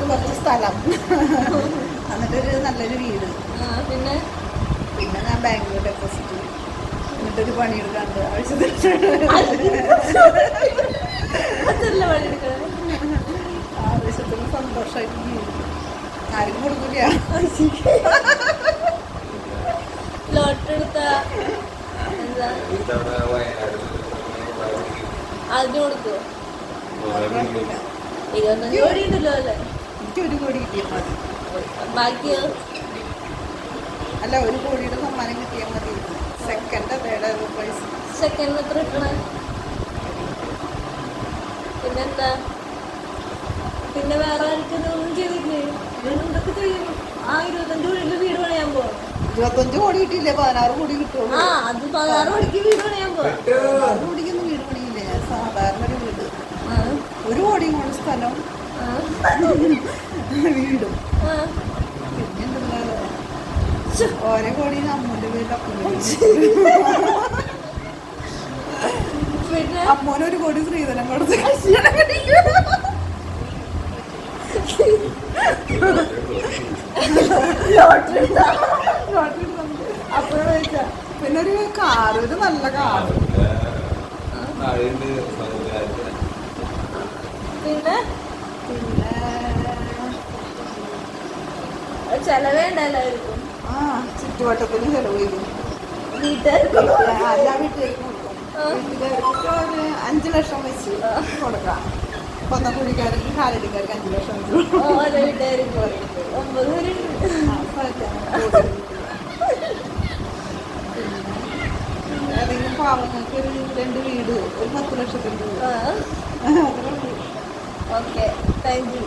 കുറച്ച് സ്ഥലം എന്നിട്ടൊരു നല്ലൊരു വീട്. പിന്നെ പിന്നെ ഞാൻ ബാംഗ്ലൂർ ഡെപ്പോസിറ്റ് എന്നിട്ടൊരു പണിയെടുക്കാണ്ട് അതല്ല പണിയെടുക്കണേ സന്തോഷമായിട്ട് ആരും കൊടുക്കില്ല എന്താ? അതിന് കൊടുക്കുവോ ഇരുപത്തഞ്ച് കോടി ഉണ്ടല്ലോ അല്ലേ? എനിക്ക് ഒരു കോടി കിട്ടിയാൽ മതി. ബാക്കിയോ? അല്ല ഒരു കോടിയുടെ സമ്മാനം കിട്ടിയാൽ മതി. സെക്കൻഡ് തേർഡ് പ്രൈസ് സെക്കൻഡ് എത്ര കിട്ടണേ? പിന്നെന്താ? പിന്നെ വേറെ ആർക്കും ഒന്നും ചെയ്തില്ലേ എന്തൊക്കെ ചെയ്യും. ആ ഇരുപത്തഞ്ച് കോടിയിൽ വീട് പണിയാൻ പോകണം ഇരുപത്തഞ്ച് കോടി കിട്ടിയില്ലേ? പതിനാറ് കോടി കിട്ടും ആ അത് പതിനാറ് കോടിക്ക് വീട് പണിയാൻ പോകാം പതിനാറ് കോടിക്കൊന്നും വീട് പണിയില്ലേ? സാധാരണ ഒരു വീട്. ആ, ഒരു കോടി കൂടെ സ്ഥലം. വീടും. ആ. പിന്നെന്തുള്ള? ഓരോ കോടി അമ്മൂന്റെ വീട്ടിലൊക്കെ അപ്പൂന്റെ പിന്നെ? അമ്മൂന് ഒരു കോടി സ്ത്രീധനം കൊടുത്ത് കല്യാണം കഴിക്കും. Lottery lottery. അപ്പോഴാ പിന്നെ ഒരു കാറ് ഒരു നല്ല കാറ് പിന്നെ? പിന്നെ ചെലവേ ഉണ്ടാവില്ലായിരിക്കും ആ ചുറ്റുവട്ടത്തിന് ചെലവ് ചെയ്യും വീട്ടുകാർക്ക് എല്ലാ ആ. വീട്ടുകാർക്ക് ഒരു അഞ്ച് ലക്ഷം വെച്ച് കൊടുക്കാം. കൊന്നക്കുഴിക്കാർക്ക് കാലടിക്കാർക്ക് അഞ്ച് ലക്ഷം ഏതെങ്കിലും പാവങ്ങൾക്ക് ഒരു രണ്ട് വീട് ഒരു പത്ത് ഉള്ളൂ. Okay thank you.